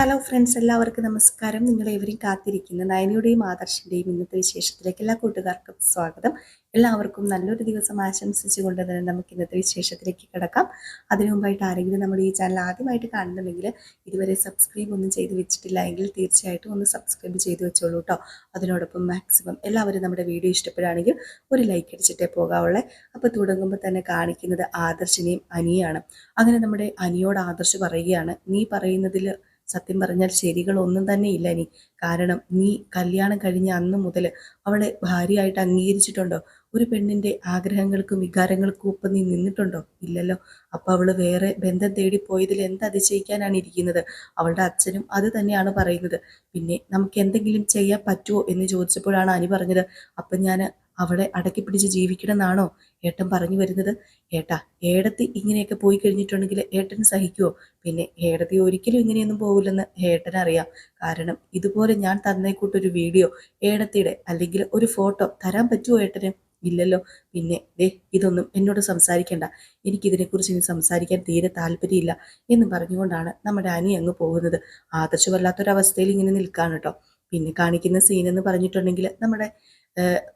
Hello friends എല്ലാവർക്കും നമസ്കാരം. നിങ്ങളെവരെയും കാത്തിരിക്കുന്ന. നയനയുടെയും ആദർശിന്റെയും ഇന്നത്തെ വിശേഷത്തിലേക്ക് എല്ലാ കൂട്ടുകാർക്കും സ്വാഗതം. എല്ലാവർക്കും നല്ലൊരു ദിവസം ആശംസിച്ചുകൊണ്ട് തന്നെ നമുക്ക് ഇന്നത്തെ വിശേഷത്തിലേക്ക് കിടക്കാം. അതിനു മുമ്പായിട്ട് ആരെങ്കിലും നമ്മുടെ ഈ ചാനൽ ആദ്യമായിട്ട് കാണുന്നുണ്ടെങ്കിൽ ഇതുവരെ സബ്സ്ക്രൈബ് ഒന്നും ചെയ്ത് വെച്ചിട്ടില്ല എങ്കിൽ തീർച്ചയായിട്ടും ഒന്ന് സബ്സ്ക്രൈബ് ചെയ്ത് വെച്ചോളൂ കേട്ടോ അതിനോടൊപ്പം മാക്സിമം എല്ലാവരും നമ്മുടെ വീഡിയോ ഇഷ്ടപ്പെടുകയാണെങ്കിൽ ഒരു ലൈക്ക് അടിച്ചിട്ടേ പോകാവുള്ളേ. അപ്പോൾ തുടങ്ങുമ്പോൾ തന്നെ കാണിക്കുന്നത് ആദർശിനെയും അനിയാണ് അങ്ങനെ നമ്മുടെ അനിയോട് ആദർശ് പറയുകയാണ് നീ പറയുന്നതിൽ സത്യം പറഞ്ഞാൽ ശരികളൊന്നും തന്നെ ഇല്ല നീ കാരണം നീ കല്യാണം കഴിഞ്ഞ അന്ന് മുതൽ അവളെ ഭാര്യയായിട്ട് അംഗീകരിച്ചിട്ടുണ്ടോ? ഒരു പെണ്ണിന്റെ ആഗ്രഹങ്ങൾക്കും വികാരങ്ങൾക്കും ഒപ്പം നീ നിന്നിട്ടുണ്ടോ? ഇല്ലല്ലോ. അപ്പൊ അവൾ വേറെ ബന്ധം തേടി പോയതിൽ എന്ത് അതിശയിക്കാനാണ് ഇരിക്കുന്നത്? അവളുടെ അച്ഛനും അത് തന്നെയാണ് പറയുന്നത്. പിന്നെ നമുക്ക് എന്തെങ്കിലും ചെയ്യാൻ പറ്റുമോ എന്ന് ചോദിച്ചപ്പോഴാണ് അനി പറഞ്ഞത്. അപ്പൊ ഞാൻ അവളെ അടക്കി പിടിച്ച് ജീവിക്കണം എന്നാണോ ഏട്ടൻ പറഞ്ഞു വരുന്നത്? ഏട്ടാ ഏടത്തി ഇങ്ങനെയൊക്കെ പോയി കഴിഞ്ഞിട്ടുണ്ടെങ്കിൽ ഏട്ടൻ സഹിക്കുമോ പിന്നെ ഏടത്തി ഒരിക്കലും ഇങ്ങനെയൊന്നും പോകില്ലെന്ന് ഏട്ടൻ അറിയാം കാരണം ഇതുപോലെ ഞാൻ തന്നേക്കൂട്ടൊരു വീഡിയോ ഏടത്തിയുടെ അല്ലെങ്കിൽ ഒരു ഫോട്ടോ തരാൻ പറ്റുമോ ഏട്ടന്? ഇല്ലല്ലോ. പിന്നെ ദേ ഇതൊന്നും എന്നോട് സംസാരിക്കണ്ട. എനിക്കിതിനെക്കുറിച്ച് ഇനി സംസാരിക്കാൻ തീരെ താല്പര്യമില്ല എന്ന് പറഞ്ഞുകൊണ്ടാണ് നമ്മുടെ അനി അങ്ങ് പോകുന്നത്. ആദർശമല്ലാത്തൊരവസ്ഥയിൽ ഇങ്ങനെ നിൽക്കാൻ കേട്ടോ. പിന്നെ കാണിക്കുന്ന സീൻ എന്ന് പറഞ്ഞിട്ടുണ്ടെങ്കിൽ നമ്മുടെ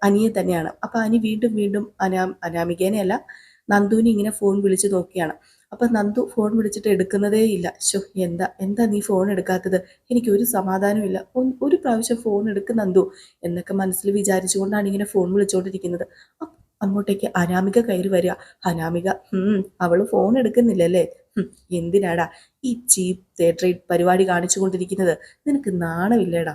അനിയെ തന്നെയാണ്. അപ്പൊ അനി വീണ്ടും വീണ്ടും അനാ അനാമികേനെയല്ല നന്ദുവിനെ ഇങ്ങനെ ഫോൺ വിളിച്ച് നോക്കിയാണ്. അപ്പൊ നന്ദു ഫോൺ വിളിച്ചിട്ട് എടുക്കുന്നതേ ഇല്ല. ശോ എന്താ എന്താ നീ ഫോൺ എടുക്കാത്തത്? എനിക്ക് ഒരു സമാധാനവും ഇല്ല. ഒരു പ്രാവശ്യം ഫോൺ എടുക്ക് നന്ദു എന്നൊക്കെ മനസ്സിൽ വിചാരിച്ചുകൊണ്ടാണ് ഇങ്ങനെ ഫോൺ വിളിച്ചുകൊണ്ടിരിക്കുന്നത് അങ്ങോട്ടേക്ക് അനാമിക കയറി വരിക. അനാമിക അവൾ ഫോൺ എടുക്കുന്നില്ലല്ലേ? എന്തിനാടാ ഈ ചീപ്പ് തിയേറ്റർ പരിപാടി കാണിച്ചു കൊണ്ടിരിക്കുന്നത് നിനക്ക് നാണമില്ലേടാ?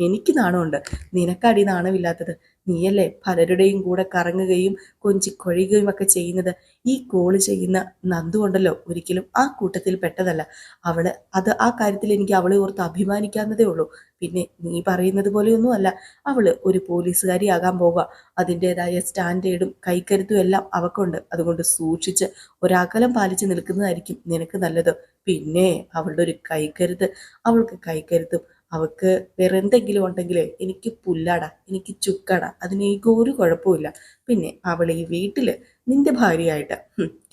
എനിക്ക് നാണമുണ്ട്. നിനക്കടി നാണമില്ലാത്തത്? നീയല്ലേ പലരുടെയും കൂടെ കറങ്ങുകയും കൊഞ്ചി കൊഴിയുകയും ഒക്കെ ചെയ്യുന്നത്? ഈ കോൾ ചെയ്യുന്ന നന്ദു ഉണ്ടല്ലോ ഒരിക്കലും ആ കൂട്ടത്തിൽ പെട്ടതല്ല. അവൾ അത് ആ കാര്യത്തിൽ എനിക്ക് അവളെ ഓർത്ത് അഭിമാനിക്കാവുന്നതേ ഉള്ളൂ. പിന്നെ നീ പറയുന്നത് പോലെയൊന്നും അല്ല. അവൾ ഒരു പോലീസുകാരിയാകാൻ പോവുക. അതിന്റെതായ സ്റ്റാൻഡേർഡും കൈക്കരുത്തും എല്ലാം അവക്കുണ്ട്. അതുകൊണ്ട് സൂക്ഷിച്ച് ഒരാകലം പാലിച്ച് നിൽക്കുന്നതായിരിക്കും നിനക്ക് നല്ലത്. പിന്നെ അവളുടെ ഒരു കൈക്കരുത്ത്. അവൾക്ക് കൈക്കരുത്തും. അവൾക്ക് വേറെ എന്തെങ്കിലും ഉണ്ടെങ്കിലേ എനിക്ക് പുല്ലാട എനിക്ക് ചുക്കട അതിന് എനിക്ക് ഒരു കുഴപ്പമില്ല പിന്നെ അവൾ ഈ വീട്ടിൽ നിന്റെ ഭാര്യയായിട്ട്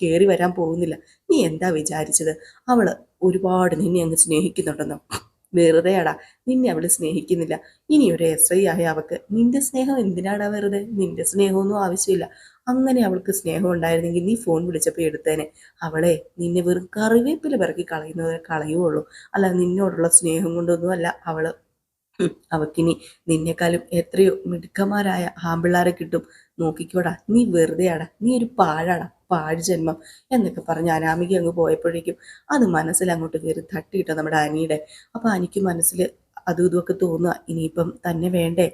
കയറി വരാൻ പോകുന്നില്ല. നീ എന്താ വിചാരിച്ചത്? അവൾ ഒരുപാട് നിന്നെ അങ്ങ് സ്നേഹിക്കുന്നുണ്ടെന്നോ? വെറുതെയാടാ നിന്നെ അവൾ സ്നേഹിക്കുന്നില്ല. ഇനി ഒരു എസ് ഐ ആയ അവക്ക് നിന്റെ സ്നേഹം എന്തിനാടാ വെറുതെ? നിന്റെ സ്നേഹമൊന്നും ആവശ്യമില്ല. അങ്ങനെ അവൾക്ക് സ്നേഹം ഉണ്ടായിരുന്നെങ്കിൽ നീ ഫോൺ വിളിച്ചപ്പോൾ എടുത്തേനെ. അവളെ നിന്നെ വെറും കറിവേപ്പില പിറക്കി കളയുന്നത് കളയുള്ളൂ അല്ല നിന്നോടുള്ള സ്നേഹം കൊണ്ടൊന്നുമല്ല അവൾ അവക്കിനി നിന്നെക്കാളും എത്രയോ മിടുക്കന്മാരായ ആമ്പിള്ളാരെ കിട്ടും. നോക്കിക്കോടാ നീ വെറുതെയാടാ നീ ഒരു പാഴാടാ പാഴ് ജന്മം എന്നൊക്കെ പറഞ്ഞ് അനാമിക അങ്ങ് പോയപ്പോഴേക്കും അത് മനസ്സിൽ അങ്ങോട്ട് കയറി തട്ടിയിട്ടോ നമ്മുടെ അനിയുടെ. അപ്പൊ അനിക്ക് മനസ്സിൽ അതും ഇതുമൊക്കെ തോന്നുക ഇനിയിപ്പം തന്നെ വേണ്ടേ?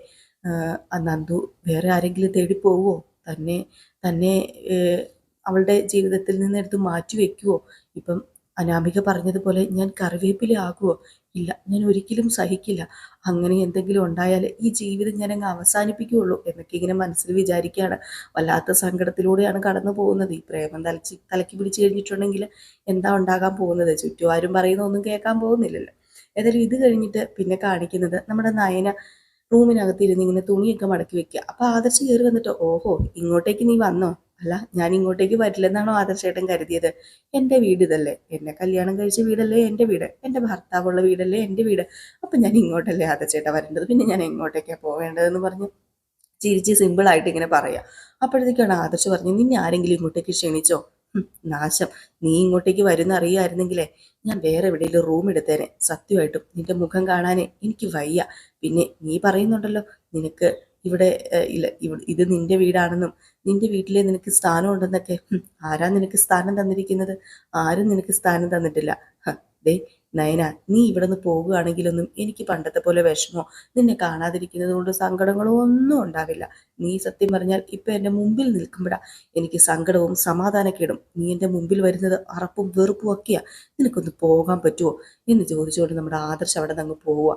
നന്ദു വേറെ ആരെങ്കിലും തേടി പോവോ? തന്നെ തന്നെ അവളുടെ ജീവിതത്തിൽ നിന്ന് എടുത്ത് മാറ്റി വെക്കുവോ? ഇപ്പം അനാമിക പറഞ്ഞതുപോലെ ഞാൻ കറിവേപ്പില ആകുമോ ഇല്ല ഞാൻ ഒരിക്കലും സഹിക്കില്ല. അങ്ങനെ എന്തെങ്കിലും ഉണ്ടായാൽ ഈ ജീവിതം ഞാൻ അങ്ങ് അവസാനിപ്പിക്കുകയുള്ളൂ എന്നൊക്കെ ഇങ്ങനെ മനസ്സിൽ വിചാരിക്കുകയാണ്. വല്ലാത്ത സങ്കടത്തിലൂടെയാണ് കടന്നു പോകുന്നത്. ഈ പ്രേമം തലച്ച് തലക്കി പിടിച്ചു കഴിഞ്ഞിട്ടുണ്ടെങ്കിൽ എന്താ ഉണ്ടാകാൻ പോകുന്നത്? ചുറ്റുമാരും പറയുന്ന ഒന്നും കേൾക്കാൻ പോകുന്നില്ലല്ലോ. ഏതായാലും ഇത് കഴിഞ്ഞിട്ട് പിന്നെ കാണിക്കുന്നത് നമ്മുടെ നയന റൂമിനകത്ത് ഇരുന്ന് ഇങ്ങനെ തുണിയൊക്കെ മടക്കി വെക്കുക. അപ്പൊ ആദർശ് കയറി വന്നിട്ട് ഓഹോ ഇങ്ങോട്ടേക്ക് നീ വന്നോ? അല്ല ഞാൻ ഇങ്ങോട്ടേക്ക് വരില്ലെന്നാണോ ആദർശേട്ടൻ കരുതിയത്? എന്റെ വീട് ഇതല്ലേ. എന്നെ കല്യാണം കഴിച്ച വീടല്ലേ എന്റെ വീട്. എന്റെ ഭർത്താവുള്ള വീടല്ലേ എന്റെ വീട്. അപ്പം ഞാൻ ഇങ്ങോട്ടല്ലേ ആദർശേട്ടൻ വരേണ്ടത്. പിന്നെ ഞാൻ എങ്ങോട്ടേക്കാണ് പോവേണ്ടതെന്ന് പറഞ്ഞ് ചിരിച്ച് സിമ്പിളായിട്ട് ഇങ്ങനെ പറയാം. അപ്പോഴത്തേക്കാണ് ആദർശ് പറഞ്ഞു നിന്നെ ആരെങ്കിലും ഇങ്ങോട്ടേക്ക് ക്ഷണിച്ചോ? നാശം. നീ ഇങ്ങോട്ടേക്ക് വരുന്ന അറിയായിരുന്നെങ്കിലേ ഞാൻ വേറെ എവിടെയെങ്കിലും റൂം എടുത്തേനെ. സത്യമായിട്ടും നിന്റെ മുഖം കാണാനേ എനിക്ക് വയ്യ. പിന്നെ നീ പറയുന്നുണ്ടല്ലോ നിനക്ക് ഇവിടെ ഇല്ല ഇത് നിന്റെ വീടാണെന്നും നിന്റെ വീട്ടിലെ നിനക്ക് സ്ഥാനം ഉണ്ടെന്നൊക്കെ ആരാ നിനക്ക് സ്ഥാനം തന്നിരിക്കുന്നത്? ആരും നിനക്ക് സ്ഥാനം തന്നിട്ടില്ല. ദേ നയന നീ ഇവിടെ നിന്ന് പോകുകയാണെങ്കിലൊന്നും എനിക്ക് പണ്ടത്തെ പോലെ വിഷമോ? നിന്നെ കാണാതിരിക്കുന്നത് കൊണ്ട് സങ്കടങ്ങളോ ഒന്നും ഉണ്ടാവില്ല. നീ സത്യം പറഞ്ഞാൽ ഇപ്പൊ എന്റെ മുമ്പിൽ നിൽക്കുമ്പോഴാ എനിക്ക് സങ്കടവും സമാധാനക്കേടും നീ എന്റെ മുമ്പിൽ വരുന്നത് അറപ്പും വെറുപ്പും ഒക്കെയാ. നിനക്കൊന്ന് പോകാൻ പറ്റുമോ എന്ന് ചോദിച്ചുകൊണ്ട് നമ്മുടെ ആദർശം അവിടെ നിന്ന് അങ്ങ് പോവുക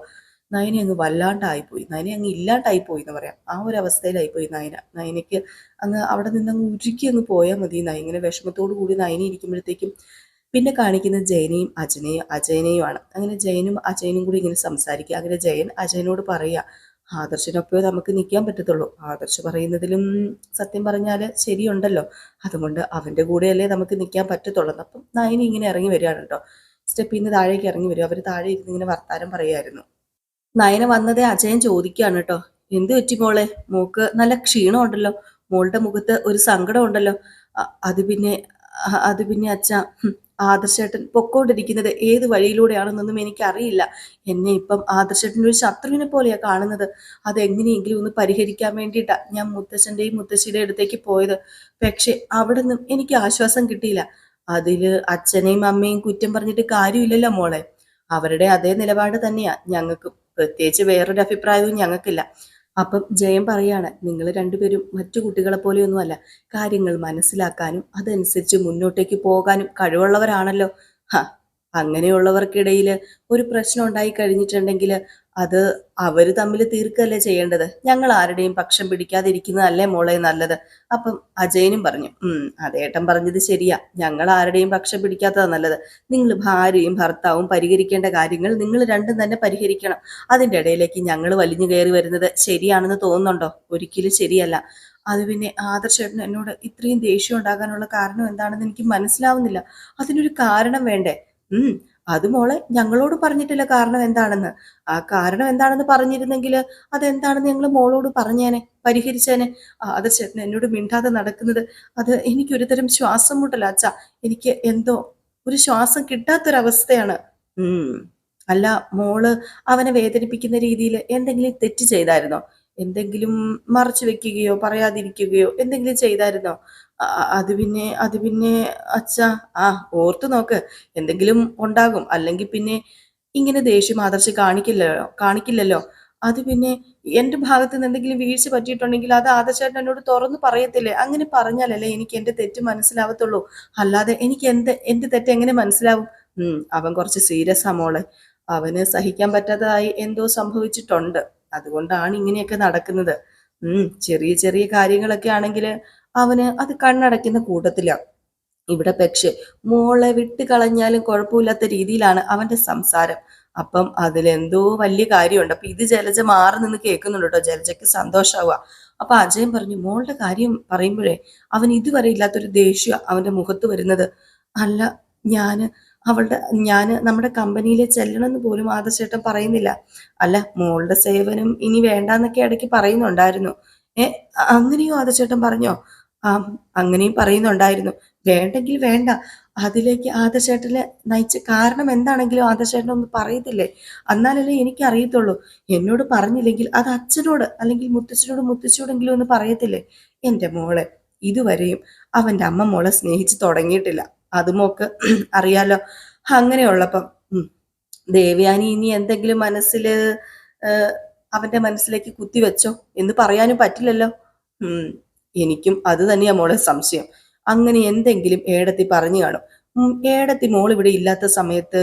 നയനെ അങ്ങ് വല്ലാണ്ടായിപ്പോയി. നയന അങ്ങ് ഇല്ലാണ്ടായിപ്പോയി എന്ന് പറയാം. ആ ഒരു അവസ്ഥയിലായിപ്പോയി നയന. നയനയ്ക്ക് അങ്ങ് അവിടെ നിന്ന് അങ്ങ് ഉരുക്കി അങ്ങ് പോയാൽ മതി. നയ ഇങ്ങനെ വിഷമത്തോടു കൂടി നയന ഇരിക്കുമ്പോഴത്തേക്കും പിന്നെ കാണിക്കുന്നത് ജയനെയും അജനെയും അജയനെയുമാണ്. അങ്ങനെ ജയനും അജയനും കൂടി ഇങ്ങനെ സംസാരിക്കുക. അങ്ങനെ ജയൻ അജയനോട് പറയുക ആദർശനൊപ്പയോ നമുക്ക് നിൽക്കാൻ പറ്റത്തുള്ളൂ. ആദർശ് പറയുന്നതിലും സത്യം പറഞ്ഞാൽ ശരിയുണ്ടല്ലോ. അതുകൊണ്ട് അവന്റെ കൂടെയല്ലേ നമുക്ക് നിൽക്കാൻ പറ്റത്തുള്ളൂ. അപ്പം നയനി ഇങ്ങനെ ഇറങ്ങി വരികയാണ് കേട്ടോ. സ്റ്റെപ്പിൽ നിന്ന് താഴേക്ക് ഇറങ്ങി വരും. അവർ താഴെ ഇരുന്ന് ഇങ്ങനെ വർത്താനം പറയുമായിരുന്നു. നയന വന്നതേ അജയൻ ചോദിക്കുകയാണ് കേട്ടോ എന്ത് പറ്റി മോളെ? മോക്ക് നല്ല ക്ഷീണമുണ്ടല്ലോ മോളുടെ മുഖത്ത് ഒരു സങ്കടം ഉണ്ടല്ലോ. അത് പിന്നെ അത് പിന്നെ അച്ഛ ആദർശേട്ടൻ പൊക്കോണ്ടിരിക്കുന്നത് ഏത് വഴിയിലൂടെയാണെന്നൊന്നും എനിക്കറിയില്ല. എന്നെ ഇപ്പം ആദർശേട്ടന്റെ ഒരു ശത്രുവിനെ പോലെയാണ് കാണുന്നത്. അതെങ്ങനെയെങ്കിലും ഒന്ന് പരിഹരിക്കാൻ വേണ്ടിയിട്ടാണ് ഞാൻ മുത്തശ്ശന്റെയും മുത്തശ്ശിയുടെയും അടുത്തേക്ക് പോയത്. പക്ഷേ അവിടെ നിന്നും എനിക്ക് ആശ്വാസം കിട്ടിയില്ല. അതിൽ അച്ഛനെയും അമ്മയും കുറ്റം പറഞ്ഞിട്ട് കാര്യമില്ലല്ലോ മോളെ. അവരുടെ അതേ നിലപാട് തന്നെയാ. ഞങ്ങൾക്കും പ്രത്യേകിച്ച് വേറൊരു അഭിപ്രായവും ഞങ്ങൾക്കില്ല. അപ്പം ജയം പറയാണ് നിങ്ങൾ രണ്ടുപേരും മറ്റു കുട്ടികളെ പോലെയൊന്നുമല്ല. കാര്യങ്ങൾ മനസ്സിലാക്കാനും അതനുസരിച്ച് മുന്നോട്ടേക്ക് പോകാനും കഴിവുള്ളവരാണല്ലോ. ഹ അങ്ങനെയുള്ളവർക്കിടയിൽ ഒരു പ്രശ്നം ഉണ്ടായി കഴിഞ്ഞിട്ടുണ്ടെങ്കിൽ അത് അവർ തമ്മിൽ തീർക്കല്ലേ ചെയ്യേണ്ടത്? ഞങ്ങൾ ആരുടെയും പക്ഷം പിടിക്കാതിരിക്കുന്നതല്ലേ മോളെ നല്ലത്. അപ്പം അജയനും പറഞ്ഞു ഉം അതേട്ടൻ പറഞ്ഞത് ശരിയാ. ഞങ്ങൾ ആരുടെയും പക്ഷം പിടിക്കാത്തതാ നല്ലത്. നിങ്ങൾ ഭാര്യയും ഭർത്താവും പരിഹരിക്കേണ്ട കാര്യങ്ങൾ നിങ്ങൾ രണ്ടും തന്നെ പരിഹരിക്കണം. അതിന്റെ ഇടയിലേക്ക് ഞങ്ങൾ വലിഞ്ഞു കയറി വരുന്നത് ശരിയാണെന്ന് തോന്നുന്നുണ്ടോ? ഒരിക്കലും ശരിയല്ല. അത് പിന്നെ ആദർശേട്ടൻ എന്നോട് ഇത്രയും ദേഷ്യം ഉണ്ടാകാനുള്ള കാരണം എന്താണെന്ന് എനിക്ക് മനസ്സിലാവുന്നില്ല. അതിനൊരു കാരണം വേണ്ടേ? ഉം അത് മോളെ ഞങ്ങളോട് പറഞ്ഞിട്ടില്ല കാരണം എന്താണെന്ന്. ആ കാരണം എന്താണെന്ന് പറഞ്ഞിരുന്നെങ്കിൽ അതെന്താണെന്ന് ഞങ്ങൾ മോളോട് പറഞ്ഞേനെ പരിഹരിച്ചേനെ. അത് ചേട്ടൻ എന്നോട് മിണ്ടാതെ നടക്കുന്നത്. അത് എനിക്കൊരുതരം ശ്വാസം മുട്ടല. അച്ഛ എനിക്ക് എന്തോ ഒരു ശ്വാസം കിട്ടാത്തൊരവസ്ഥയാണ്. ഉം. അല്ല മോൾ അവനെ വേദനിപ്പിക്കുന്ന രീതിയിൽ എന്തെങ്കിലും തെറ്റ് ചെയ്തായിരുന്നോ? എന്തെങ്കിലും മറച്ചു വെക്കുകയോ പറയാതിരിക്കുകയോ എന്തെങ്കിലും ചെയ്തായിരുന്നോ? അത് പിന്നെ അത് പിന്നെ അച്ഛ ആ ഓർത്തു നോക്ക്. എന്തെങ്കിലും ഉണ്ടാകും. അല്ലെങ്കിൽ പിന്നെ ഇങ്ങനെ ദേഷ്യം ആദർശ് കാണിക്കില്ലല്ലോ കാണിക്കില്ലല്ലോ. അത് പിന്നെ എന്റെ ഭാഗത്ത് നിന്ന് എന്തെങ്കിലും വീഴ്ച പറ്റിയിട്ടുണ്ടെങ്കിൽ അത് ആദർശേട്ടൻ എന്നോട് തുറന്നു പറയത്തില്ലേ? അങ്ങനെ പറഞ്ഞാലല്ലേ എനിക്ക് എന്റെ തെറ്റ് മനസ്സിലാവത്തുള്ളൂ. അല്ലാതെ എനിക്ക് എന്ത് എന്റെ തെറ്റ് എങ്ങനെ മനസ്സിലാവും? അവൻ കുറച്ച് സീരിയസ് ആ മോളെ. അവന് സഹിക്കാൻ പറ്റാത്തതായി എന്തോ സംഭവിച്ചിട്ടുണ്ട്. അതുകൊണ്ടാണ് ഇങ്ങനെയൊക്കെ നടക്കുന്നത്. ഉം ചെറിയ ചെറിയ കാര്യങ്ങളൊക്കെ ആണെങ്കിൽ അവന് അത് കണ്ണടയ്ക്കുന്ന കൂട്ടത്തില. ഇവിടെ പക്ഷെ മോളെ വിട്ട് കളഞ്ഞാലും കുഴപ്പമില്ലാത്ത രീതിയിലാണ് അവന്റെ സംസാരം. അപ്പം അതിലെന്തോ വലിയ കാര്യമുണ്ട്. അപ്പൊ ഇത് ജലജ മാറി നിന്ന് കേൾക്കുന്നുണ്ട് കേട്ടോ. ജലജയ്ക്ക് സന്തോഷാവുക. അപ്പൊ അജയൻ പറഞ്ഞു മോളുടെ കാര്യം പറയുമ്പോഴേ അവൻ ഇതുവരെ ഇല്ലാത്തൊരു ദേഷ്യ അവന്റെ മുഖത്ത് വരുന്നത്. അല്ല ഞാൻ അവളുടെ ഞാൻ നമ്മുടെ കമ്പനിയിൽ ചെല്ലണമെന്ന് പോലും ആദർശേട്ടൻ പറയുന്നില്ല. അല്ല മോളുടെ സേവനം ഇനി വേണ്ടെന്നൊക്കെ ഇടയ്ക്ക് പറയുന്നുണ്ടായിരുന്നു. ഏ അങ്ങനെയോ ആദർശേട്ടൻ പറഞ്ഞോ? ആ അങ്ങനെയും പറയുന്നുണ്ടായിരുന്നു. വേണ്ടെങ്കിൽ വേണ്ട. അതിലേക്ക് ആദർശേട്ടനെ നയിച്ച കാരണം എന്താണെങ്കിലും ആദർശേട്ടൻ ഒന്ന് പറയത്തില്ലേ? എന്നാലല്ലേ എനിക്ക് അറിയത്തുള്ളൂ. എന്നോട് പറഞ്ഞില്ലെങ്കിൽ അത് അച്ഛനോട് അല്ലെങ്കിൽ മുത്തച്ഛനോട് മുത്തച്ഛനോടെങ്കിലും ഒന്ന് പറയത്തില്ലേ? എന്റെ മോളെ ഇതുവരെയും അവന്റെ അമ്മ മോളെ സ്നേഹിച്ച് തുടങ്ങിയിട്ടില്ല. അത് മോക്ക് അറിയാലോ. അങ്ങനെയുള്ളപ്പം ദേവയാനി ഇനി എന്തെങ്കിലും മനസ്സിൽ അവന്റെ മനസ്സിലേക്ക് കുത്തിവെച്ചോ എന്ന് പറയാനും പറ്റില്ലല്ലോ. എനിക്കും അത് തന്നെയാ മോളെ സംശയം. അങ്ങനെ എന്തെങ്കിലും ഏടത്തി പറഞ്ഞു കാണും. ഏടത്തി മോൾ ഇവിടെ ഇല്ലാത്ത സമയത്ത്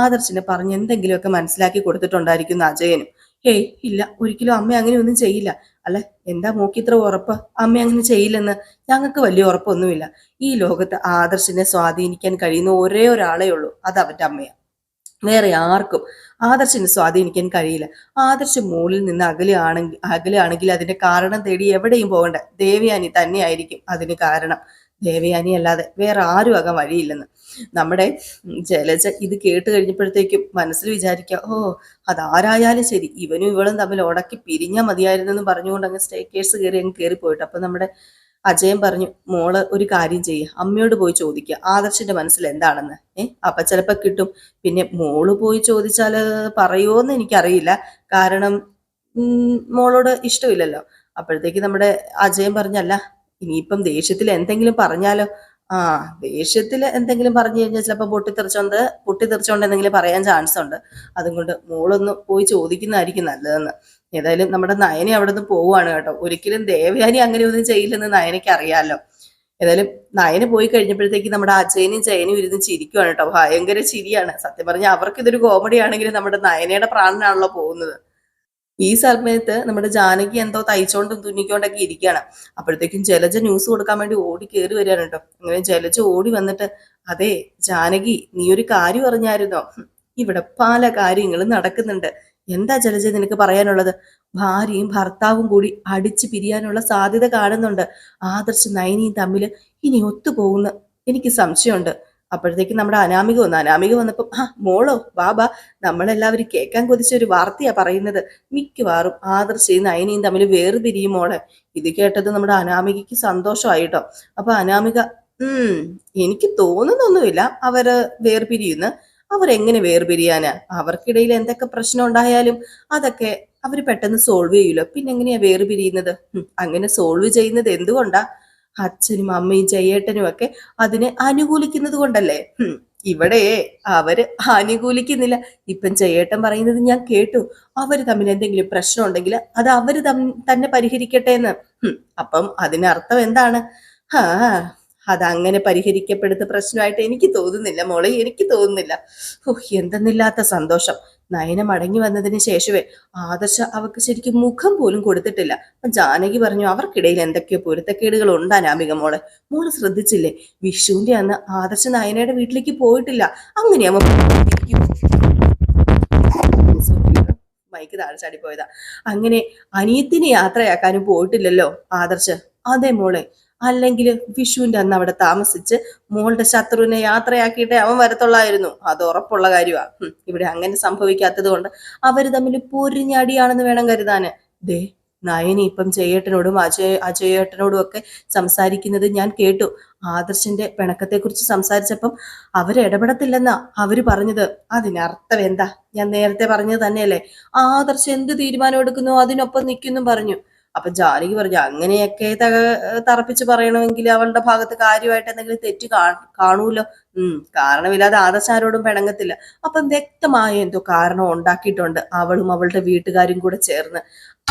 ആദർശിനെ പറഞ്ഞ് എന്തെങ്കിലുമൊക്കെ മനസ്സിലാക്കി കൊടുത്തിട്ടുണ്ടായിരിക്കും അജയനും. ഹേയ് ഇല്ല ഒരിക്കലും അമ്മ അങ്ങനെ ഒന്നും ചെയ്യില്ല. അല്ല? എന്താ മോക്ക് ഇത്ര ഉറപ്പ്? അമ്മ അങ്ങനെ ചെയ്യില്ലെന്ന് ഞങ്ങൾക്ക് വലിയ ഉറപ്പൊന്നുമില്ല. ഈ ലോകത്ത് ആദർശിനെ സ്വാധീനിക്കാൻ കഴിയുന്ന ഒരേ ഒരാളേ ഉള്ളൂ. അത് അവന്റെ അമ്മയാണ് വേറെ ആർക്കും ആദർശിനെ സ്വാധീനിക്കാൻ കഴിയില്ല. ആദർശ് മുകളിൽ നിന്ന് അകലെയാണെങ്കിൽ അകലെയാണെങ്കിൽ അതിന്റെ കാരണം തേടി എവിടെയും പോകണ്ട. ദേവയാനി തന്നെയായിരിക്കും അതിന് കാരണം. ദേവയാനി അല്ലാതെ വേറെ ആരും ആകാൻ വഴിയില്ലെന്ന്. നമ്മുടെ ജലജ ഇത് കേട്ട് കഴിഞ്ഞപ്പോഴത്തേക്കും മനസ്സിൽ വിചാരിക്കുക ഓ അതാരായാലും ശരി ഇവനും ഇവളും തമ്മിൽ ഉടക്കി പിരിഞ്ഞാൽ മതിയായിരുന്നെന്ന് പറഞ്ഞുകൊണ്ട് അങ്ങ് സ്റ്റേക്കേഴ്സ് കയറി അങ്ങ് കയറി പോയിട്ട് അപ്പൊ നമ്മുടെ അജയൻ പറഞ്ഞു മോൾ ഒരു കാര്യം ചെയ്യുക അമ്മയോട് പോയി ചോദിക്കുക ആദർശിന്റെ മനസ്സിൽ എന്താണെന്ന്. ഏ അപ്പൊ ചിലപ്പോ കിട്ടും. പിന്നെ മോൾ പോയി ചോദിച്ചാൽ പറയുമോന്ന് എനിക്കറിയില്ല. കാരണം മോളോട് ഇഷ്ടമില്ലല്ലോ. അപ്പോഴത്തേക്ക് നമ്മുടെ അജയൻ പറഞ്ഞല്ല ഇനിയിപ്പം ദേഷ്യത്തിൽ എന്തെങ്കിലും പറഞ്ഞാലോ? ആ ദേഷ്യത്തിൽ എന്തെങ്കിലും പറഞ്ഞു കഴിഞ്ഞാൽ ചിലപ്പോൾ പൊട്ടിത്തെറിച്ചോണ്ട് പൊട്ടിത്തെറിച്ചോണ്ട് എന്തെങ്കിലും പറയാൻ ചാൻസ് ഉണ്ട്. അതുകൊണ്ട് മോളൊന്ന് പോയി ചോദിക്കുന്നതായിരിക്കും നല്ലതെന്ന്. ഏതായാലും നമ്മുടെ നയനെ അവിടെ നിന്ന് പോവുകയാണ് കേട്ടോ. ഒരിക്കലും ദേവയാനി അങ്ങനെ ഒന്നും ചെയ്യില്ലെന്ന് നയനയ്ക്ക് അറിയാമല്ലോ ഏതായാലും നയന് പോയി കഴിഞ്ഞപ്പോഴത്തേക്ക് നമ്മുടെ അജയനും ജയനും ഇരുന്ന് ചിരിക്കുവാണ് കേട്ടോ. ഭയങ്കര ചിരിയാണ്. സത്യം പറഞ്ഞാൽ അവർക്ക് ഇതൊരു കോമഡി ആണെങ്കിലും നമ്മുടെ നയനയുടെ പ്രാണനാണല്ലോ പോകുന്നത്. ഈ സമയത്ത് നമ്മുടെ ജാനകി എന്തോ തയ്ച്ചോണ്ടും തുന്നിക്കൊണ്ടൊക്കെ ഇരിക്കുകയാണ്. അപ്പോഴത്തേക്കും ജലജ ന്യൂസ് കൊടുക്കാൻ വേണ്ടി ഓടി കയറി വരികയാണ് കേട്ടോ. അങ്ങനെ ജലജ ഓടി വന്നിട്ട് അതെ ജാനകി നീ ഒരു കാര്യം അറിഞ്ഞായിരുന്നോ? ഇവിടെ പല കാര്യങ്ങളും നടക്കുന്നുണ്ട്. എന്താ ജലജ നിനക്ക് പറയാനുള്ളത്? ഭാര്യയും ഭർത്താവും കൂടി അടിച്ചു പിരിയാനുള്ള സാധ്യത കാണുന്നുണ്ട്. ആദർശ് നയനിയും തമ്മിൽ ഇനി ഒത്തുപോകുന്ന എനിക്ക് സംശയമുണ്ട്. അപ്പോഴത്തേക്ക് നമ്മുടെ അനാമിക വന്നു. അനാമിക വന്നപ്പം ആ മോളോ ബാബാ നമ്മളെല്ലാവരും കേൾക്കാൻ കൊതിച്ച ഒരു വാർത്തയാ പറയുന്നത്. മിക്കവാറും ആദർശയും നയനയും തമ്മിൽ വേർപിരിയും മോളെ. ഇത് കേട്ടത് നമ്മുടെ അനാമികയ്ക്ക് സന്തോഷമായിട്ടോ അപ്പൊ അനാമിക ഉം എനിക്ക് തോന്നുന്നൊന്നുമില്ല അവർ വേർപിരിയുന്നു. അവരെങ്ങനെ വേർപിരിയാനാ? അവർക്കിടയിൽ എന്തൊക്കെ പ്രശ്നം ഉണ്ടായാലും അതൊക്കെ അവർ പെട്ടെന്ന് സോൾവ് ചെയ്യൂലോ? പിന്നെ എങ്ങനെയാ വേർപിരിയുന്നത് അങ്ങനെ സോൾവ് ചെയ്യുന്നത് എന്തുകൊണ്ടാ? അച്ഛനും അമ്മയും ജയേട്ടനും ഒക്കെ അതിനെ അനുകൂലിക്കുന്നത് കൊണ്ടല്ലേ? ഇവിടെ അവർ അനുകൂലിക്കുന്നില്ല. ഇപ്പം ജയേട്ടൻ പറയുന്നത് ഞാൻ കേട്ടു. അവർ തമ്മിൽ എന്തെങ്കിലും പ്രശ്നം ഉണ്ടെങ്കിൽ അത് അവർ തന്നെ പരിഹരിക്കട്ടെ എന്ന്. അപ്പം അതിനർത്ഥം എന്താണ്? ആ അതങ്ങനെ പരിഹരിക്കപ്പെടുന്ന പ്രശ്നമായിട്ട് എനിക്ക് തോന്നുന്നില്ല. മോളെ എനിക്ക് തോന്നുന്നില്ല. ഓ എന്തെന്നില്ലാത്ത സന്തോഷം. നയന മടങ്ങി വന്നതിന് ശേഷമേ ആദർശ അവർക്ക് ശരിക്കും മുഖം പോലും കൊടുത്തിട്ടില്ല. ജാനകി പറഞ്ഞു അവർക്കിടയിൽ എന്തൊക്കെയോ പൊരുത്തക്കേടുകൾ ഉണ്ട് അനാമിക മോളെ. മോൾ ശ്രദ്ധിച്ചില്ലേ? വിഷുവിന്റെ അന്ന് ആദർശ നയനയുടെ വീട്ടിലേക്ക് പോയിട്ടില്ല. അങ്ങനെയാ മൈക്ക് താഴെ പോയതാ അങ്ങനെ അനിയത്തിനെ യാത്രയാക്കാനും പോയിട്ടില്ലല്ലോ ആദർശ്. അതെ മോളെ അല്ലെങ്കിൽ വിഷുവിന്റെ അന്ന് അവിടെ താമസിച്ച് മോളുടെ ശത്രുവിനെ യാത്രയാക്കിയിട്ടേ അവൻ വരത്തുള്ളായിരുന്നു. അത് ഉറപ്പുള്ള കാര്യമാ ഇവിടെ അങ്ങനെ സംഭവിക്കാത്തത് കൊണ്ട് അവർ തമ്മിൽ പൊരിഞ്ഞടിയാണെന്ന് വേണം കരുതാന്. ദേ നയനി ഇപ്പം ജയേട്ടനോടും അജയ അജയേട്ടനോടും ഒക്കെ സംസാരിക്കുന്നത് ഞാൻ കേട്ടു. ആദർശിന്റെ പിണക്കത്തെക്കുറിച്ച് സംസാരിച്ചപ്പം അവർ ഇടപെടത്തില്ലെന്നാ അവർ പറഞ്ഞത്. അതിനർത്ഥം എന്താ? ഞാൻ നേരത്തെ പറഞ്ഞത് തന്നെയല്ലേ? ആദർശ് എന്ത് തീരുമാനം എടുക്കുന്നു? അതിനൊപ്പം നിൽക്കുന്നു പറഞ്ഞു. അപ്പൊ ജാനകി പറഞ്ഞു അങ്ങനെയൊക്കെ തറപ്പിച്ച് പറയണമെങ്കിൽ അവളുടെ ഭാഗത്ത് കാര്യമായിട്ട് എന്തെങ്കിലും തെറ്റ് കാണൂലോ? ഉം കാരണമില്ലാതെ ആദർശാരോടും പിണങ്ങത്തില്ല. അപ്പം വ്യക്തമായ എന്തോ കാരണം ഉണ്ടാക്കിയിട്ടുണ്ട് അവളും അവളുടെ വീട്ടുകാരും കൂടെ ചേർന്ന്.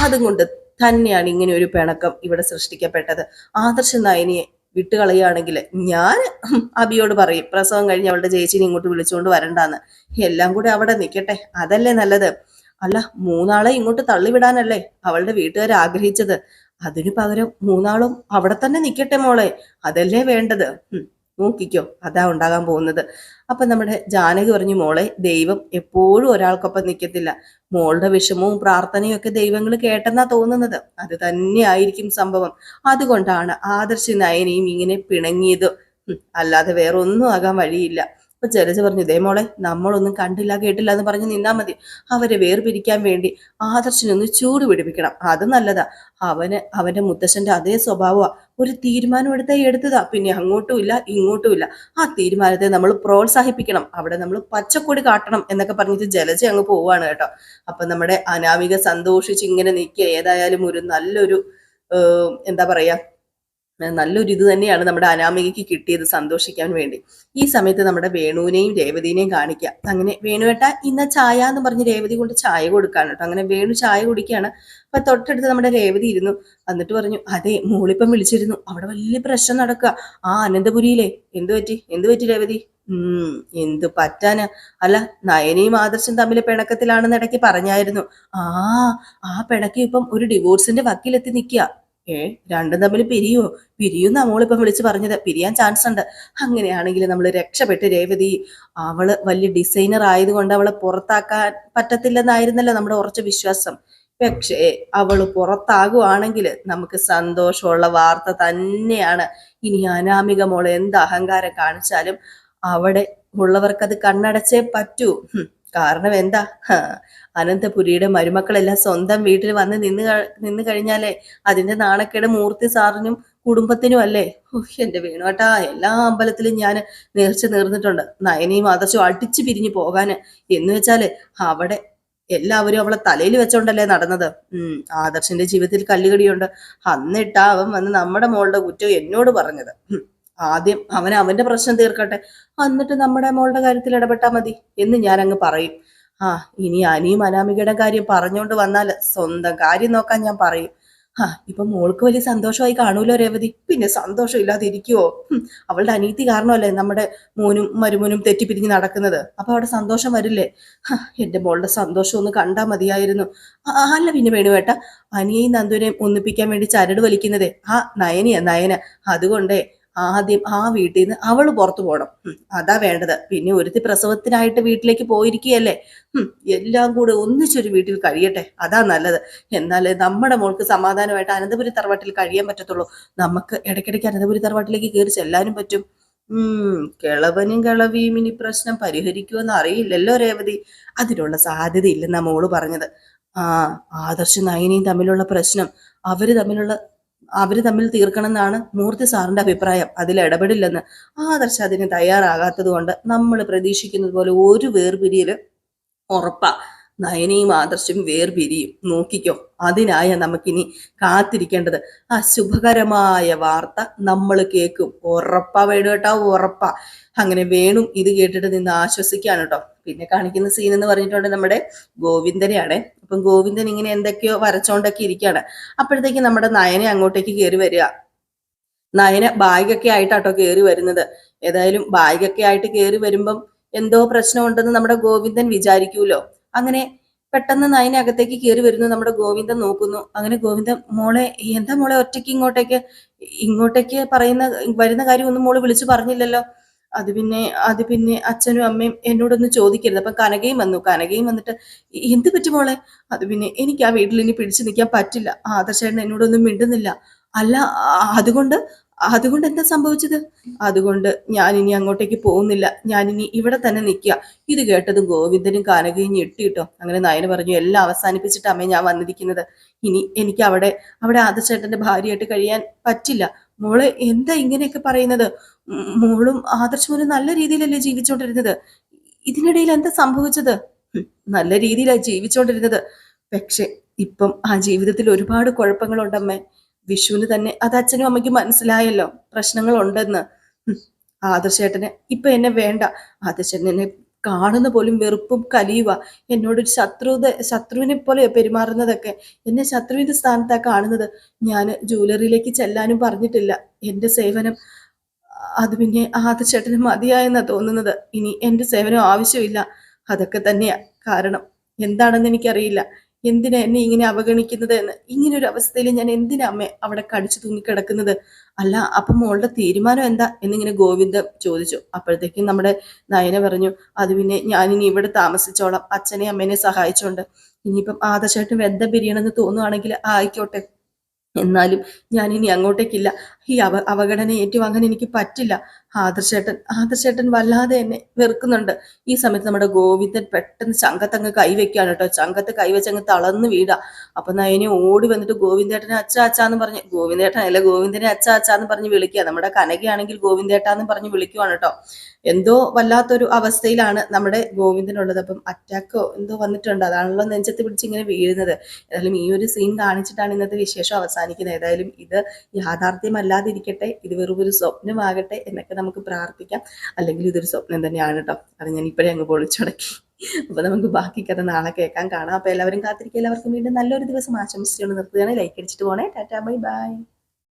അതും കൊണ്ട് തന്നെയാണ് ഇങ്ങനെ ഒരു പിണക്കം ഇവിടെ സൃഷ്ടിക്കപ്പെട്ടത്. ആദർശ നയനിയെ വിട്ടുകളയുകയാണെങ്കിൽ ഞാൻ അബിയോട് പറയും പ്രസവം കഴിഞ്ഞ് അവളുടെ ചേച്ചിനെ ഇങ്ങോട്ട് വിളിച്ചുകൊണ്ട് വരണ്ടാന്ന്. എല്ലാം കൂടെ അവിടെ നിൽക്കട്ടെ. അതല്ലേ നല്ലത്? അല്ല മൂന്നാളെ ഇങ്ങോട്ട് തള്ളിവിടാനല്ലേ അവളുടെ വീട്ടുകാർ ആഗ്രഹിച്ചത്. അതിനു പകരം മൂന്നാളും അവിടെ തന്നെ നിൽക്കട്ടെ മോളെ. അതല്ലേ വേണ്ടത്? നോക്കിക്കോ. അതാ ഉണ്ടാകാൻ പോകുന്നത്. അപ്പൊ നമ്മുടെ ജാനകി പറഞ്ഞു മോളെ ദൈവം എപ്പോഴും ഒരാൾക്കൊപ്പം നിൽക്കത്തില്ല മോളുടെ വിഷമവും പ്രാർത്ഥനയും ഒക്കെ ദൈവങ്ങൾ കേട്ടെന്നാ തോന്നുന്നത്. അത് തന്നെ ആയിരിക്കും സംഭവം. അതുകൊണ്ടാണ് ആദർശ നയനയും ഇങ്ങനെ പിണങ്ങിയത്. അല്ലാതെ വേറെ ഒന്നും ആകാൻ വഴിയില്ല. അപ്പൊ ജലജ പറഞ്ഞു ഇതേ മോളെ നമ്മളൊന്നും കണ്ടില്ല കേട്ടില്ല എന്ന് പറഞ്ഞ് നിന്നാ മതി. അവരെ വേർപിരിക്കാൻ വേണ്ടി ആദർശനൊന്ന് ചൂട് പിടിപ്പിക്കണം. അത് നല്ലതാ. അവന് അവന്റെ മുത്തശ്ശന്റെ അതേ സ്വഭാവമാ. ഒരു തീരുമാനം എടുത്തേ എടുത്തതാ. പിന്നെ അങ്ങോട്ടും ഇല്ല ഇങ്ങോട്ടും ഇല്ല. ആ തീരുമാനത്തെ നമ്മൾ പ്രോത്സാഹിപ്പിക്കണം. അവിടെ നമ്മൾ പച്ചക്കൊടി കാട്ടണം എന്നൊക്കെ പറഞ്ഞിട്ട് ജലജ അങ്ങ് പോവാണ് കേട്ടോ. അപ്പൊ നമ്മുടെ അനാമിക സന്തോഷിച്ച് ഇങ്ങനെ നിൽക്കുക. ഏതായാലും ഒരു നല്ലൊരു എന്താ പറയാ നല്ലൊരു ഇത് തന്നെയാണ് നമ്മുടെ അനാമികയ്ക്ക് കിട്ടിയത് സന്തോഷിക്കാൻ വേണ്ടി. ഈ സമയത്ത് നമ്മുടെ വേണുവിനെയും രേവതിനെയും കാണിക്കുക. അങ്ങനെ വേണുവേട്ട ഇന്ന ചായ എന്ന് പറഞ്ഞ് രേവതി കൊണ്ട് ചായ കൊടുക്കാണ് കേട്ടോ. അങ്ങനെ വേണു ചായ കുടിക്കുകയാണ്. അപ്പൊ തൊട്ടടുത്ത് നമ്മുടെ രേവതി ഇരുന്നു. എന്നിട്ട് പറഞ്ഞു അതെ മോളിപ്പം വിളിച്ചിരുന്നു. അവിടെ വലിയ പ്രശ്നം നടക്കുക. ആ അനന്തപുരിയിലെ. എന്തു പറ്റി? എന്തു പറ്റി രേവതി? ഉം എന്തു പറ്റാന്. അല്ല നയനയും ആദർശം തമ്മിൽ പിണക്കത്തിലാണെന്ന് ഇടയ്ക്ക് പറഞ്ഞായിരുന്നു. ആ ആ പിണക്കം ഇപ്പം ഒരു ഡിവോഴ്സിന്റെ വക്കിലെത്തി നിൽക്കുക. ഏ രണ്ടും തമ്മിൽ പിരിയോ പിരിയുന്ന നമ്മളിപ്പം വിളിച്ച് പറഞ്ഞത്. പിരിയാൻ ചാൻസ് ഉണ്ട്. അങ്ങനെയാണെങ്കിൽ നമ്മൾ രക്ഷപ്പെട്ട് രേവതി അവൾ വലിയ ഡിസൈനർ ആയതുകൊണ്ട് അവളെ പുറത്താക്കാൻ പറ്റത്തില്ലെന്നായിരുന്നല്ലോ നമ്മുടെ ഉറച്ച വിശ്വാസം. പക്ഷേ അവൾ പുറത്താകുവാണെങ്കിൽ നമുക്ക് സന്തോഷമുള്ള വാർത്ത തന്നെയാണ്. ഇനി അനാമിക മോൾ എന്ത് അഹങ്കാരം കാണിച്ചാലും അവിടെ ഉള്ളവർക്കത് കണ്ണടച്ചേ പറ്റൂ. കാരണം എന്താ? അനന്തപുരിയുടെ മരുമക്കളെല്ലാം സ്വന്തം വീട്ടിൽ വന്ന് നിന്ന് നിന്ന് കഴിഞ്ഞാലേ അതിന്റെ നാണക്കേട് മൂർത്തി സാറിനും കുടുംബത്തിനും അല്ലേ? എന്റെ വേണുവേട്ടാ എല്ലാ അമ്പലത്തിലും ഞാൻ നേർച്ച നേർന്നിട്ടുണ്ട്. നയനയും ആദർശവും അടിച്ചു പിരിഞ്ഞു പോകാന്. എന്ന് വെച്ചാൽ അവിടെ എല്ലാവരും അവളെ തലയിൽ വെച്ചോണ്ടല്ലേ നടന്നത്. ഉം ആദർശന്റെ ജീവിതത്തിൽ കല്ലുകടിയുണ്ട്. അന്നിട്ടാ അവൻ വന്ന് നമ്മുടെ മോളുടെ കുറ്റം എന്നോട് പറഞ്ഞത്. ആദ്യം അവൻ അവന്റെ പ്രശ്നം തീർക്കട്ടെ. എന്നിട്ട് നമ്മുടെ മോളുടെ കാര്യത്തിൽ ഇടപെട്ടാൽ മതി എന്ന് ഞാൻ അങ്ങ് പറയും. ആ ഇനി അനിയും അനാമികയുടെ കാര്യം പറഞ്ഞുകൊണ്ട് വന്നാൽ സ്വന്തം കാര്യം നോക്കാൻ ഞാൻ പറയും. ആ ഇപ്പൊ മോൾക്ക് വലിയ സന്തോഷമായി കാണൂലോ രേവതി? പിന്നെ സന്തോഷം ഇല്ലാതെ ഇരിക്കുവോ അവളുടെ അനീതി കാരണമല്ലേ നമ്മുടെ മോനും മരുമോനും തെറ്റിപ്പിരിഞ്ഞ് നടക്കുന്നത്? അപ്പൊ അവിടെ സന്തോഷം വരില്ലേ? എന്റെ മോളുടെ സന്തോഷം ഒന്ന് കണ്ടാ മതിയായിരുന്നു. അല്ല പിന്നെ വേണുവേട്ട അനിയെയും നന്ദുവിനെയും ഒന്നിപ്പിക്കാൻ വേണ്ടി ചരട് വലിക്കുന്നതേ. ആ നയനിയാ നയന. അതുകൊണ്ടേ ആദ്യം ആ വീട്ടിൽ നിന്ന് അവൾ പുറത്തു പോകണം അതാ വേണ്ടത്. പിന്നെ ഒരുത്തി പ്രസവത്തിനായിട്ട് വീട്ടിലേക്ക് പോയിരിക്കുകയല്ലേ? എല്ലാം കൂടെ ഒന്നിച്ചൊരു വീട്ടിൽ കഴിയട്ടെ. അതാ നല്ലത്. എന്നാൽ നമ്മുടെ മോൾക്ക് സമാധാനമായിട്ട് അനന്തപുരി തറവാട്ടിൽ കഴിയാൻ പറ്റത്തുള്ളൂ. നമുക്ക് ഇടയ്ക്കിടയ്ക്ക് അനന്തപുരി തറവാട്ടിലേക്ക് കയറി ചെല്ലാനും പറ്റും. ഉം. കിളവനും കിളവിയും ഇനി പ്രശ്നം പരിഹരിക്കുമെന്ന് അറിയില്ലല്ലോ രേവതി. അതിനുള്ള സാധ്യത ഇല്ലെന്നാ മോൾ പറഞ്ഞത്. ആ ആദർശ നയനിയും തമ്മിലുള്ള പ്രശ്നം അവർ തമ്മിലുള്ള അവർ തമ്മിൽ തീർക്കണമെന്നാണ് മൂർത്തി സാറിന്റെ അഭിപ്രായം. അതിൽ ഇടപെടില്ലെന്ന് ആദർശ അതിന് തയ്യാറാകാത്തത് കൊണ്ട് നമ്മൾ പ്രതീക്ഷിക്കുന്നത് പോലെ ഒരു വേർപിരിയൽ ഉറപ്പാ. നയനയും ആദർശവും വേർപിരിയും. നോക്കിക്കോ അതിനായ നമുക്കിനി കാത്തിരിക്കേണ്ടത്. ആ ശുഭകരമായ വാർത്ത നമ്മൾ കേൾക്കും. ഉറപ്പാ വേണു കേട്ടാ ഉറപ്പാ. അങ്ങനെ വേണു ഇത് കേട്ടിട്ട് നിന്ന് ആശ്വസിക്കാണ് കേട്ടോ. പിന്നെ കാണിക്കുന്ന സീൻ എന്ന് പറഞ്ഞിട്ടുണ്ട് നമ്മുടെ ഗോവിന്ദനെയാണ്. അപ്പം ഗോവിന്ദൻ ഇങ്ങനെ എന്തൊക്കെയോ വരച്ചോണ്ടൊക്കെ ഇരിക്കുകയാണ് അപ്പോഴത്തേക്ക് നമ്മുടെ നയനെ അങ്ങോട്ടേക്ക് കയറി വരിക. നയന ബാഗൊക്കെ ആയിട്ടാട്ടോ കയറി വരുന്നത്. ഏതായാലും ബാഗൊക്കെ ആയിട്ട് കയറി വരുമ്പം എന്തോ പ്രശ്നമുണ്ടെന്ന് നമ്മുടെ ഗോവിന്ദൻ വിചാരിക്കൂലോ? അങ്ങനെ പെട്ടെന്ന് നയനകത്തേക്ക് കയറി വരുന്നു നമ്മുടെ ഗോവിന്ദൻ നോക്കുന്നു. അങ്ങനെ ഗോവിന്ദൻ മോളെ എന്താ മോളെ ഒറ്റയ്ക്ക് ഇങ്ങോട്ടേക്ക്? ഇങ്ങോട്ടേക്ക് പറയുന്ന വരുന്ന കാര്യം ഒന്നും മോൾ വിളിച്ചു പറഞ്ഞില്ലല്ലോ. അത് പിന്നെ അത് പിന്നെ അച്ഛനും അമ്മയും എന്നോടൊന്ന് ചോദിക്കരുത്. അപ്പൊ കനകയും വന്നു. കനകയും വന്നിട്ട് എന്ത് പറ്റി മോളെ? അത് പിന്നെ എനിക്ക് ആ വീട്ടിൽ ഇനി പിടിച്ചു നിൽക്കാൻ പറ്റില്ല. ആദർശേട്ടൻ എന്നോടൊന്നും മിണ്ടുന്നില്ല. അല്ല അതുകൊണ്ട് അതുകൊണ്ട് എന്താ സംഭവിച്ചത്? അതുകൊണ്ട് ഞാൻ ഇനി അങ്ങോട്ടേക്ക് പോകുന്നില്ല. ഞാൻ ഇനി ഇവിടെ തന്നെ നിൽക്കുക. ഇത് കേട്ടതും ഗോവിന്ദനും കാനകയും ഞെട്ടിട്ടോ. അങ്ങനെ നയന പറഞ്ഞു എല്ലാം അവസാനിപ്പിച്ചിട്ട് അമ്മേ ഞാൻ വന്നിരിക്കുന്നത്. ഇനി എനിക്ക് അവിടെ അവിടെ ആദർശേട്ടന്റെ ഭാര്യയായിട്ട് കഴിയാൻ പറ്റില്ല. മോൾ എന്താ ഇങ്ങനെയൊക്കെ പറയുന്നത്? മോളും ആദർശമോനും നല്ല രീതിയിലല്ലേ ജീവിച്ചോണ്ടിരുന്നത് ഇതിനിടയിൽ എന്താ സംഭവിച്ചത്? നല്ല രീതിയിലാണ് ജീവിച്ചോണ്ടിരുന്നത് പക്ഷെ ഇപ്പം ആ ജീവിതത്തിൽ ഒരുപാട് കുഴപ്പങ്ങളുണ്ടമ്മേ. വിഷുവിന് തന്നെ അത് അച്ഛനും അമ്മയ്ക്കും മനസ്സിലായല്ലോ. പ്രശ്നങ്ങളുണ്ടെന്ന്. ഉണ്ടെന്ന് ആദർശേട്ടന് ഇപ്പൊ എന്നെ വേണ്ട. ആദർശേട്ടൻ എന്നെ കാണുന്ന പോലും വെറുപ്പും കലിയുക എന്നോടൊരു ശത്രുത ശത്രുവിനെ പോലെ പെരുമാറുന്നതൊക്കെ. എന്നെ ശത്രുവിന്റെ സ്ഥാനത്താ കാണുന്നത്. ഞാൻ ജൂവലറിയിലേക്ക് ചെല്ലാനും പറഞ്ഞിട്ടില്ല. എന്റെ സേവനം അത് പിന്നെ ആദർശേട്ടന് മതിയായെന്നാ തോന്നുന്നത്. ഇനി എന്റെ സേവനം ആവശ്യമില്ല. അതൊക്കെ തന്നെയാ കാരണം. എന്താണെന്ന് എനിക്കറിയില്ല. എന്തിനാ എന്നെ ഇങ്ങനെ അവഗണിക്കുന്നത് എന്ന്? ഇങ്ങനെ ഒരു അവസ്ഥയിൽ ഞാൻ എന്തിനാ അമ്മ അവിടെ കടിച്ചു തൂങ്ങിക്കിടക്കുന്നത്? അല്ല അപ്പം മോളുടെ തീരുമാനം എന്താ? എന്നിങ്ങനെ ഗോവിന്ദ ചോദിച്ചു. അപ്പോഴത്തേക്കും നമ്മുടെ നയന പറഞ്ഞു അത് പിന്നെ ഞാനിനി ഇവിടെ താമസിച്ചോളാം. അച്ഛനെ അമ്മേനെ സഹായിച്ചോണ്ട്. ഇനിയിപ്പം ആദർശമായിട്ട് ബന്ധം പിരിയണമെന്ന് തോന്നുവാണെങ്കിൽ ആയിക്കോട്ടെ. എന്നാലും ഞാൻ ഇനി അങ്ങോട്ടേക്കില്ല. ഈ അവ അവഗണന ഏറ്റുവാങ്ങാൻ എനിക്ക് പറ്റില്ല. ആദർശേട്ടൻ ആദർശേട്ടൻ വല്ലാതെ എന്നെ വെറുക്കുന്നുണ്ട്. ഈ സമയത്ത് നമ്മുടെ ഗോവിന്ദൻ പെട്ടെന്ന് ചങ്കത്തങ്ങ് കൈവയ്ക്കാണ് കേട്ടോ. ചങ്കത്ത് കൈവച്ചങ്ങ് തളർന്ന് വീടാ അപ്പൊ നയനെ ഓടി വന്നിട്ട് ഗോവിന്ദേട്ടനെ അച്ഛ അച്ഛാന്ന് പറഞ്ഞ് ഗോവിന്ദേട്ടൻ അല്ല ഗോവിന്ദനെ അച്ഛ അച്ഛാന്ന് പറഞ്ഞ് വിളിക്കുക. നമ്മുടെ കനകയാണെങ്കിൽ ഗോവിന്ദേട്ടാന്ന് പറഞ്ഞ് വിളിക്കുവാണ് കേട്ടോ. എന്തോ വല്ലാത്തൊരു അവസ്ഥയിലാണ് നമ്മുടെ ഗോവിന്ദനുള്ളത്. അപ്പം അറ്റാക്കോ എന്തോ വന്നിട്ടുണ്ട്. അതാണല്ലോ നെഞ്ചത്ത് പിടിച്ച് ഇങ്ങനെ വീഴുന്നത്. ഏതായാലും ഈ ഒരു സീൻ കാണിച്ചിട്ടാണ് ഇന്നത്തെ വിശേഷം അവസാനിക്കുന്നത്. ഏതായാലും ഇത് യാഥാർത്ഥ്യമല്ലാതിരിക്കട്ടെ ഇത് ഒരു സ്വപ്നമാകട്ടെ എന്നൊക്കെ നമുക്ക് പ്രാർത്ഥിക്കാം. അല്ലെങ്കിൽ ഇതൊരു സ്വപ്നം തന്നെയാണ് കേട്ടോ അത് ഞാൻ ഇപ്പോഴേ അങ്ങ് പൊളിച്ചുടക്കി അപ്പൊ നമുക്ക് ബാക്കി കഥ നാളെ കേൾക്കാൻ കാണാം. അപ്പൊ എല്ലാവരും കാത്തിരിക്കുക. എല്ലാവർക്കും വീണ്ടും നല്ലൊരു ദിവസം ആശംസിച്ചുകൊണ്ട് നിർത്തുകയാണ്. ലൈക്ക് അടിച്ചിട്ട് പോണേ. ടാറ്റാ ബൈ ബൈ.